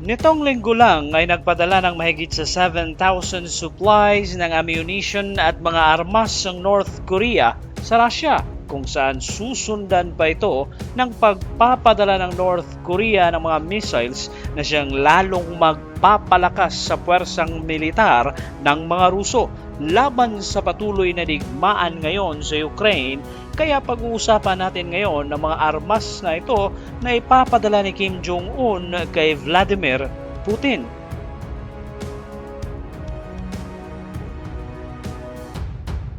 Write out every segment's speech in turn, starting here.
Nitong linggo lang ay nagpadala ng mahigit sa 7,000 supplies ng ammunition at mga armas ng North Korea sa Russia kung saan susundan pa ito ng pagpapadala ng North Korea ng mga missiles na siyang lalong magpapalakas sa puwersang militar ng mga Ruso laban sa patuloy na digmaan ngayon sa Ukraine kaya pag-uusapan natin ngayon ng mga armas na ito na ipapadala ni Kim Jong-un kay Vladimir Putin.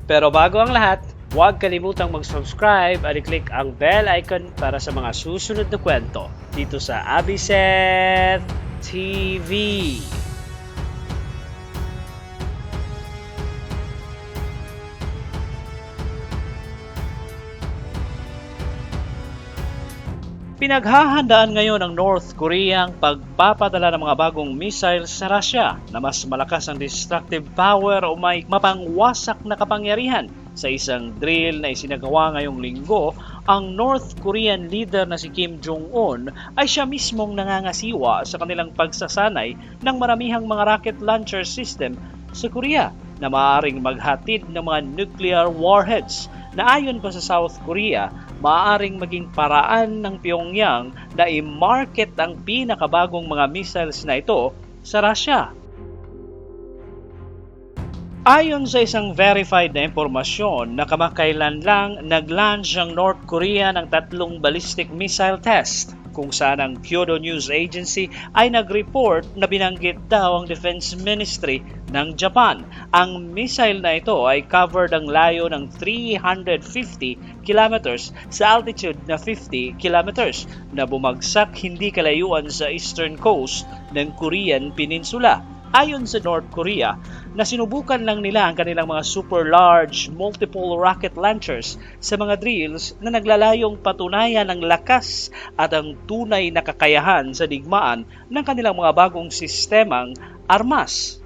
Pero bago ang lahat, huwag kalimutang mag-subscribe at i-click ang bell icon para sa mga susunod na kwento dito sa Abiset TV. Pinaghahandaan ngayon ng North Korea ang pagpapadala ng mga bagong missiles sa Russia na mas malakas ang destructive power o may mapangwasak na kapangyarihan. Sa isang drill na isinagawa ngayong linggo, ang North Korean leader na si Kim Jong-un ay siya mismong nangangasiwa sa kanilang pagsasanay ng maramihang mga rocket launcher system sa Korea na maaaring maghatid ng mga nuclear warheads na ayon pa sa South Korea, maaaring maging paraan ng Pyongyang na i-market ang pinakabagong mga missiles na ito sa Russia. Ayon sa isang verified na impormasyon na kamakailan lang nag-launch ang North Korea ng tatlong ballistic missile test kung saan ang Kyodo News Agency ay nag-report na binanggit daw ang Defense Ministry ng Japan. Ang missile na ito ay covered ang layo ng 350 kilometers sa altitude na 50 kilometers na bumagsak hindi kalayuan sa eastern coast ng Korean Peninsula. Ayon sa North Korea, na sinubukan lang nila ang kanilang mga super large multiple rocket launchers sa mga drills na naglalayong patunayan ang lakas at ang tunay na kakayahan sa digmaan ng kanilang mga bagong sistemang armas.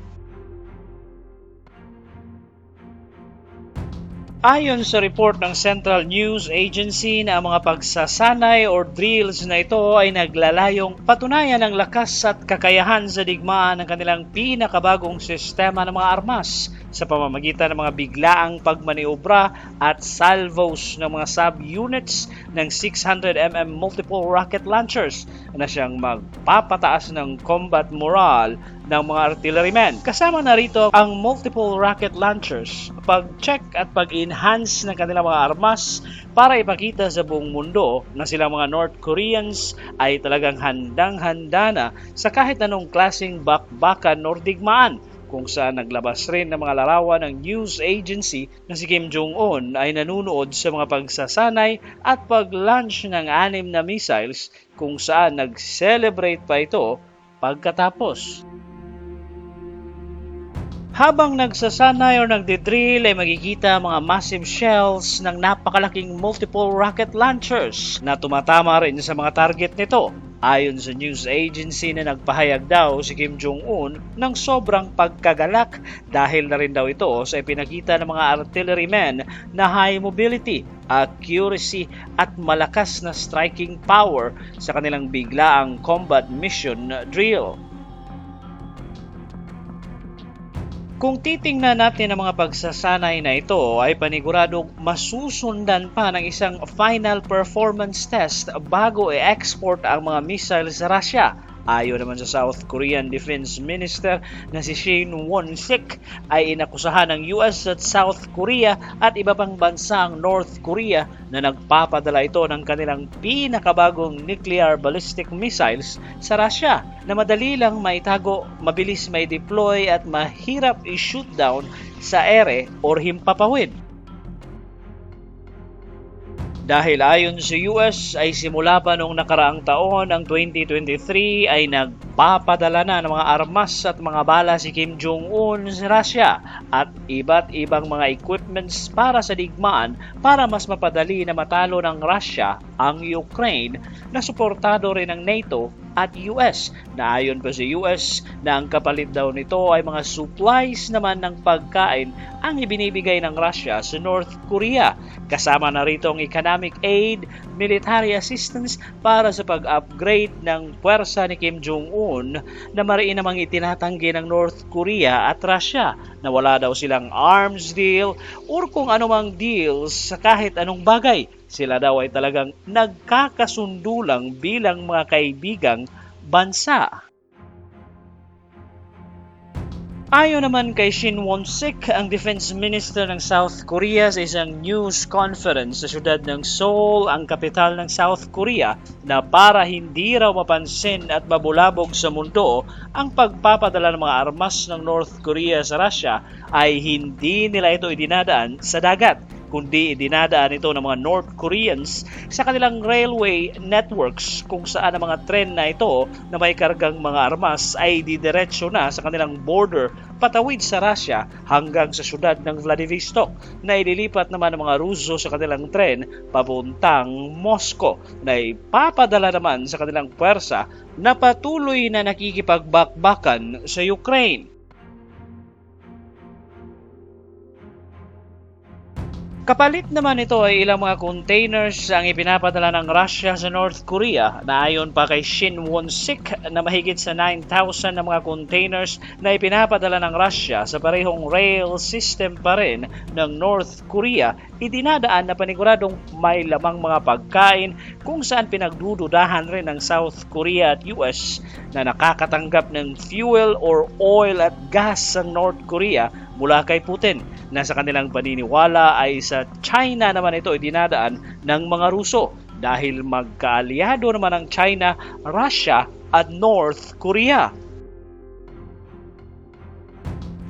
Ayon sa report ng Central News Agency na ang mga pagsasanay or drills na ito ay naglalayong patunayan ang lakas at kakayahan sa digmaan ng kanilang pinakabagong sistema ng mga armas sa pamamagitan ng mga biglaang pagmaniobra at salvos ng mga sub-units ng 600mm multiple rocket launchers na siyang magpapataas ng combat morale ng mga artillerymen. Kasama na rito ang multiple rocket launchers, pag-check at pag-enhance ng kanilang mga armas para ipakita sa buong mundo na silang mga North Koreans ay talagang handang-handa na sa kahit anong klaseng bakbakan or digmaan kung saan naglabas rin ng mga larawan ng news agency na si Kim Jong-un ay nanunood sa mga pagsasanay at pag-launch ng anim na missiles kung saan nag-celebrate pa ito pagkatapos. Habang nagsasanay o nagdidrill ay magkikita mga massive shells ng napakalaking multiple rocket launchers na tumatama rin sa mga target nito. Ayon sa news agency na nagpahayag daw si Kim Jong-un ng sobrang pagkagalak dahil na rin daw ito sa ipinakita ng mga artillerymen na high mobility, accuracy at malakas na striking power sa kanilang biglaang combat mission drill. Kung titingnan natin ang mga pagsasanay na ito ay paniguradong masusundan pa ng isang final performance test bago i-export ang mga missiles sa Russia. Ayon naman sa South Korean Defense Minister na si Shin Won-sik ay inakusahan ng US at South Korea at iba pang bansang North Korea na nagpapadala ito ng kanilang pinakabagong nuclear ballistic missiles sa Russia na madali lang maitago, mabilis may deploy at mahirap i-shoot down sa ere or himpapawid. Dahil ayon sa US ay simula pa noong nakaraang taon, ang 2023 ay nagpapadala na ng mga armas at mga bala si Kim Jong-un sa Russia at iba't ibang mga equipments para sa digmaan para mas mapadali na matalo ng Russia ang Ukraine na suportado rin ng NATO at US. Naayon pa sa US na ang kapalit daw nito ay mga supplies naman ng pagkain ang ibinibigay ng Russia sa North Korea. Kasama na rito ang economic aid, military assistance para sa pag-upgrade ng puwersa ni Kim Jong-un na mariin namang itinatanggi ng North Korea at Russia na wala daw silang arms deal or kung anumang deals sa kahit anong bagay. Sila daw ay talagang nagkakasundo lang bilang mga kaibigang bansa. Ayon naman kay Shin Won-sik, ang defense minister ng South Korea sa isang news conference sa syudad ng Seoul, ang kapital ng South Korea, na para hindi raw mapansin at mabulabog sa mundo ang pagpapadala ng mga armas ng North Korea sa Russia ay hindi nila ito idinadaan sa dagat kundi dinadaan ito ng mga North Koreans sa kanilang railway networks kung saan ang mga tren na ito na may kargang mga armas ay didiretso na sa kanilang border patawid sa Russia hanggang sa syudad ng Vladivostok na ililipat naman ng mga Ruso sa kanilang tren papuntang Moscow na ipapadala naman sa kanilang puwersa na patuloy na nakikipagbakbakan sa Ukraine. Kapalit naman ito ay ilang mga containers ang ipinapadala ng Russia sa North Korea na ayon pa kay Shin Won-sik na mahigit sa 9,000 na mga containers na ipinapadala ng Russia sa parehong rail system pa rin ng North Korea. Idinadaan na paniguradong may lamang mga pagkain kung saan pinagdududahan rin ng South Korea at US na nakakatanggap ng fuel or oil at gas ang North Korea mula kay Putin na sa kanilang paniniwala ay sa China naman ito idinadaan ng mga Ruso dahil magkaalyado naman ang China, Russia at North Korea.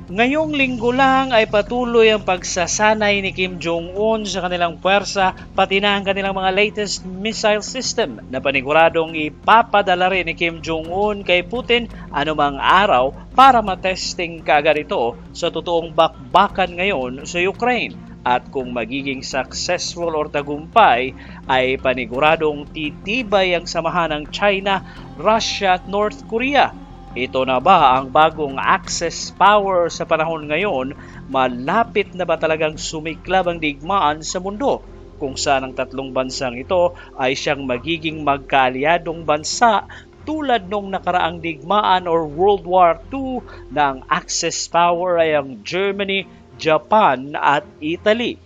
Ngayong linggo lang ay patuloy ang pagsasanay ni Kim Jong-un sa kanilang puwersa pati na ang kanilang mga latest missile system na paniguradong ipapadala rin ni Kim Jong-un kay Putin anumang araw para matesting kaagad ito sa totoong bakbakan ngayon sa Ukraine. At kung magiging successful or tagumpay ay paniguradong titibay ang samahan ng China, Russia at North Korea ito na ba ang bagong access power sa panahon ngayon? Malapit na ba talagang sumiklab ang digmaan sa mundo? Kung saan ang tatlong bansang ito ay siyang magiging magkaalyadong bansa tulad nung nakaraang digmaan or World War II na ang access power ay ang Germany, Japan at Italy.